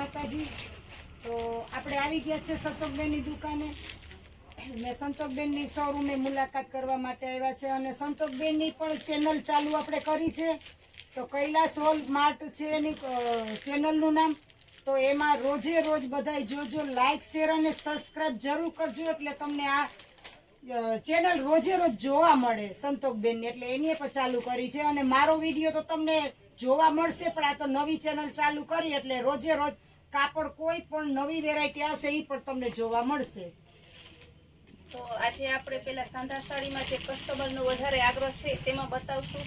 માતાજી. તો આપણે આવી ગયા છે સંતોકબેનની દુકાને. મેં સંતોકબેનની શોરૂમે મુલાકાત કરવા માટે આવ્યા છે અને સંતોકબેનની પણ ચેનલ ચાલુ આપણે કરી છે. તો કૈલાસ હોલ માર્ટ છે એની ચેનલનું નામ. તો એમાં રોજે રોજ બધાય જોજો લાઇક શેર અને સબસ્ક્રાઈબ જરૂર કરજો એટલે તમને આ ચેનલ રોજે રોજ જોવા મળે સંતોકબેનની. એટલે એની પણ ચાલુ કરી છે. અને મારો વીડિયો તો તમને જોવા મળશે, પણ આ તો નવી ચેનલ ચાલુ કરી એટલે રોજે રોજ કાપડ કોઈ પણ નવી વેરાયટી આવશે એ પણ તમને જોવા મળશે. તો આજે આપણે પેલા સાંધા સાડીમાં જે કસ્ટમરનો વધારે આગ્રહ છે તેમાં બતાવશું.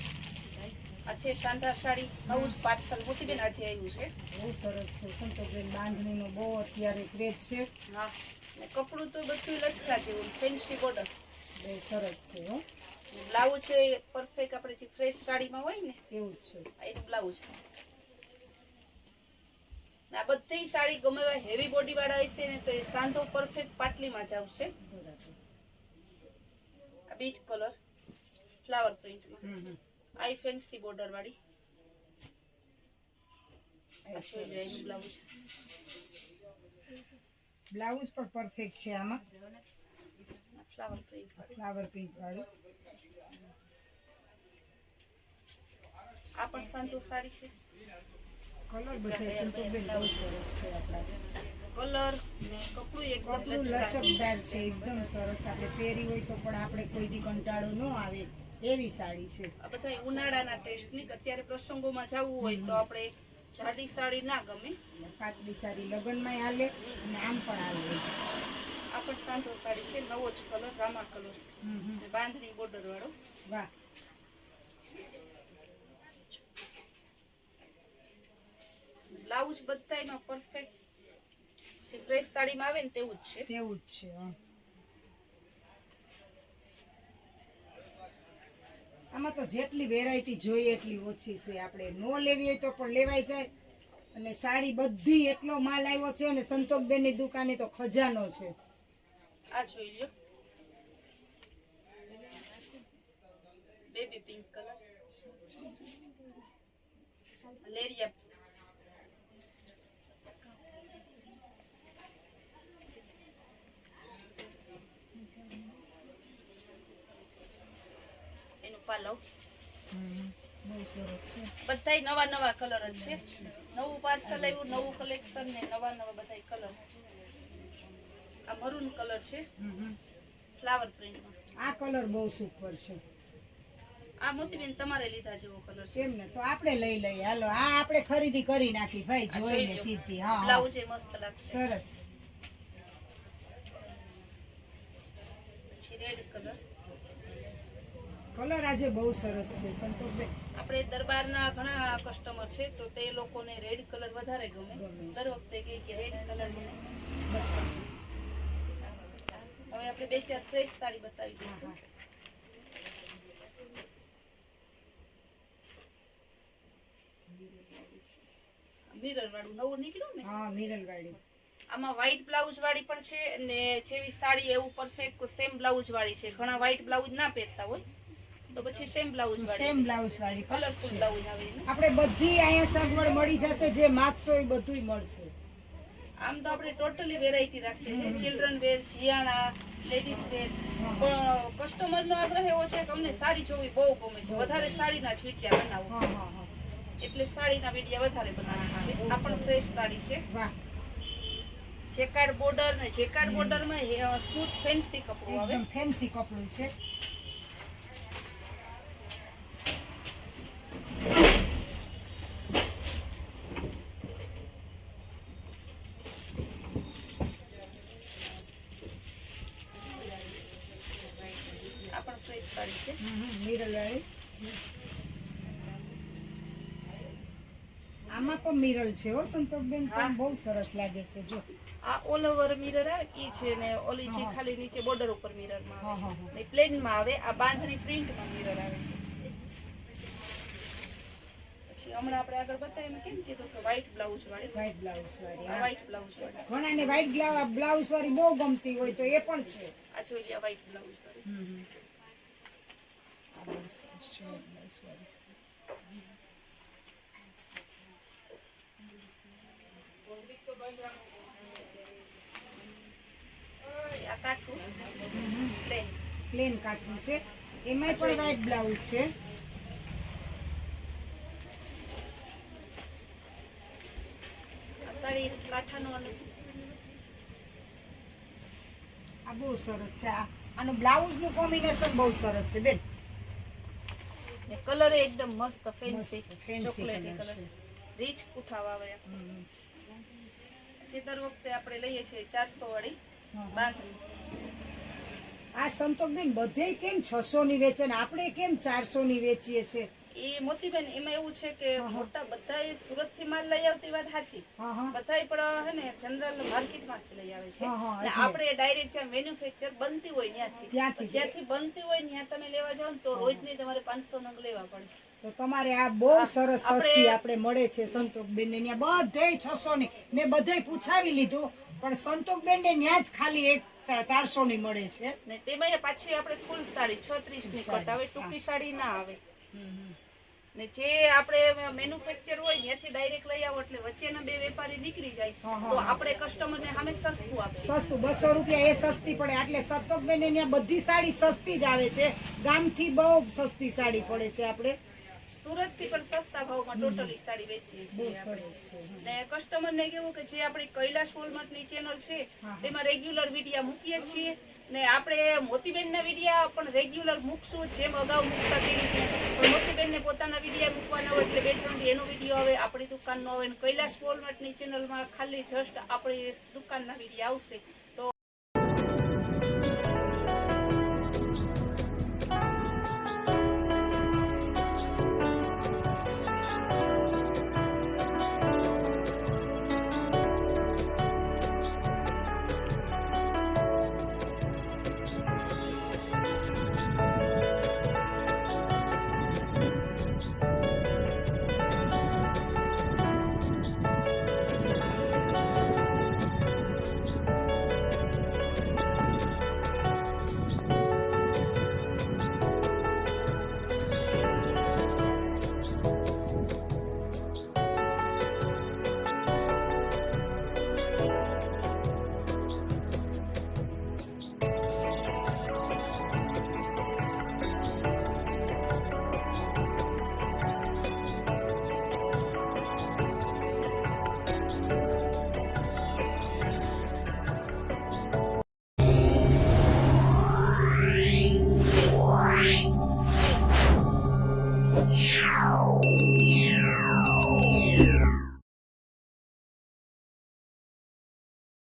આજે સાંધા સાડી નવું જ પાર્સલ મોતીબેન આજે આવ્યું છે. બહુ સરસ છે સંતોષબેન બાંધણીનો બહુ અત્યારે ક્રેઝ છે. હા કપડું તો બધું લચકા જેવું ફેન્સી બોર્ડર બહુ સરસ છે હો. બ્લાઉઝ છે એ પરફેક્ટ આપણે જે ફ્રેશ સાડીમાં હોય ને એવું જ છે. આ એનું બ્લાઉઝ આ બધી સાડી ગમે એવા હેવી બોડી વાળા હશે ને તો એ સાંધો પરફેક્ટ પાટલીમાં જ આવશે. આ બીટ કલર ફ્લાવર પ્રિન્ટમાં આઈ ફેન્સી બોર્ડર વાળી. બ્લાઉઝ બ્લાઉઝ પણ પરફેક્ટ છે આમાં. ફ્લાવર પ્રિન્ટ ફ્લાવર પ્રિન્ટ વાળું. આ પણ સાંધો સાડી છે. કલર બધા સંતોષબેન બહુ સરસ છે આપણા. કલર ને કપડું એકદમ લચકદાર છે એકદમ સરસ. આપણે પહેરી હોય તો પણ આપણે કોઈ દી કંટાળો ન આવે એવી સાડી છે. આ બધા ઉનાળાના ટેસ્ટની અત્યારે પ્રસંગોમાં જવું હોય તો આપણે જાડી સાડી ના ગમે. પાતળી સાડી લગ્નમાં હાલે અને આમ પણ હાલે. આ પણ સાંધો સાડી છે નવો જ કલર રામા કલર. બાંધણી બોર્ડર વાળો. વાહ. બ્લાઉઝ બધાયમાં પરફેક્ટ જે ફ્રેશ સાડીમાં આવે ને તેવું જ છે. તેવું જ છે આમાં તો જેટલી વેરાયટી જોઈએ એટલી ઓછી છે. આપણે નો લેવી હોય તો પણ લેવાય જાય. અને સાડી બધી એટલો માલ આવ્યો છે અને સંતોષબેનની દુકાને તો ખજાનો છે. આ જોઈ લો બેબી પિંક કલર લેરિયા એનું લઉં. બધાય નવા નવા કલર જ છે. નવું પાર્સલ આવ્યું નવું કલેક્શન ને નવા નવા બધા કલર આ મરૂન કલર છે. ફ્લાવર પ્રિન્ટમાં આ કલર બહુ સુપર છે. આ મોતીબેન તમારે લીધા જેવો કલર છે. એમ ને તો આપણે લઈ લઈએ. હાલો આ આપણે ખરીદી કરી નાખી. ભાઈ જોઈને સીધી. હા હા. બ્લાઉઝ એ મસ્ત લાગશે. સરસ પછી રેડ કલર કલર આજે બહુ સરસ છે સંતોષભાઈ. આપણે દરબારના ઘણા કસ્ટમર છે તો તે લોકોને રેડ કલર વધારે ગમે. દર વખતે કહે કે રેડ કલર મને હવે આપણે બે ચાર ફ્રેશ સાડી બતાવી દઈશું. મિરર વાળું નવું નીકળ્યું ને? હા મિરર વાળી. આમાં વ્હાઇટ બ્લાઉઝ વાળી પણ છે ને જેવી સાડી એવું પરફેક્ટ સેમ બ્લાઉઝ વાળી છે. ઘણા વ્હાઇટ બ્લાઉઝ ના પહેરતા હોય. તો પછી સેમ બ્લાઉઝ સેમ બ્લાઉઝ વાળી કલરફુલ બ્લાઉઝ આવે આપણે બધી અહીંયા સગવડ મળી જશે જે માગશો એ બધુંય મળશે. આમ તો આપણે ટોટલી વેરાયટી રાખીએ છીએ. Children were Jiyana ladies wear પણ કસ્ટમરનો આગ્રહ એવો છે કે અમને સાડી જોવી બહુ ગમે છે. વધારે સાડીના જ વિડિયા બનાવો. હા હા હા. એટલે સાડીના વિડિયા વધારે બનાવીએ છીએ આ પણ ફ્રેશ સાડી છે. વાહ. જેકાર્ડ બોર્ડર ને જેકાર્ડ બોર્ડરમાં સ્મૂથ ફેન્સી કપડું આવે. ફેન્સી કપડું છે આ પણ ફ્રેશ સાડી છે વાળી આમાં પણ મિરલ છે હો સંતોષબેન પણ બહુ સરસ લાગે છે જો. આ ઓલ ઓવર મિરર આવે ઈ છે ને ઓલી છે ખાલી નીચે બોર્ડર ઉપર મિરરમાં આવે ને પ્લેનમાં આવે આ બાંધણી પ્રિન્ટમાં મિરર આવે છે. પછી હમણાં આપણે આગળ બતાવીએ કેમ કીધું કે વ્હાઈટ બ્લાઉઝ વાળી? વ્હાઈટ બ્લાઉઝ વાળી આ વ્હાઈટ બ્લાઉઝ વાળી. ઘણાને વ્હાઈટ બ્લાઉઝ વાળી બહુ ગમતી હોય તો એ પણ છે. આ જોઈએ લે વ્હાઈટ બ્લાઉઝ વાળી. બહુ સરસ છે. white આ પ્લેન કાટનું છે. એમાં પણ વ્હાઈટ બ્લાઉઝ છે આ બહુ સરસ છે આનું બ્લાઉઝનું કોમ્બિનેશન બહુ સરસ છે બેન. કલર એકદમ મસ્ત ફેન્સી ચોકલેટી કલર રીચ ઉઠાવા આવે હમ. દર વખતે આપણે લઈએ છીએ ચારસો વાળી. બાંધણી. આ સંતોષબેન બધે કેમ છસો ની વેચે ને આપણે કેમ ચારસો ની વેચીએ છે એ મોતીબેન એમાં એવું છે કે. મોટા બધા સુરતથી માલ લઈ આવતી વાત સાચી. હા પણ હે ને જનરલ માર્કેટમાંથી લઈ આવે છે. આપણે ડાયરેક્ટ જ્યાં મેન્યુફેક્ચર બનતી હોય ત્યાંથી. જ્યાંથી બનતી હોય ત્યાં તમે લેવા જાવ તો રોજની તમારે પાંચસો નંગ લેવા પડે. તો તમારે આ બહુ સરસ સસ્તી આપણે મળે છે સંતોકબેન ને ત્યાં બધે છસો ની. મેં બધે પૂછાવી લીધું પણ સંતોકબેન ને ત્યાં જ ખાલી એક ચારસો ની મળે છે. ને તેમાં પાછી આપણે ફૂલ સાડી છત્રીસની કટ આવે ટૂંકી સાડી ના આવે. ને જે આપણે મેન્યુફેક્ચર હોય ત્યાંથી ડાયરેક્ટ લઈ આવો એટલે વચ્ચેના બે વેપારી નીકળી જાય તો આપણે આપણે કસ્ટમરને સામે સસ્તું આપે સસ્તું બસો રૂપિયા એ સસ્તી પડે. એટલે સતોક ને ત્યાં બધી સાડી સસ્તી જ આવે છે. ગામથી બહુ સસ્તી સાડી પડે છે આપણે. સુરતથી પણ સસ્તા ભાવમાં ટોટલી સાડી વેચીએ છીએ આપણે. ને કસ્ટમર ને કેવું કે જે આપણી કૈલાશ વોલમાર્ટની ચેનલ છે. તેમાં રેગ્યુલર વિડીયા મૂકીએ છીએ. ને આપણે મોતીબેન ના વિડિયા પણ રેગ્યુલર મૂકશું જેમ અગાઉ મૂકતા તે રીતે પણ મોતીબેન ને પોતાના વિડિયા મૂકવાના હોય એટલે બે ત્રણ એનો વીડિયો આવે આપણી દુકાનનો આવે ને કૈલાશ વોલમાર્ટની ચેનલમાં ખાલી જસ્ટ આપણી દુકાનના વિડીયા આવશે.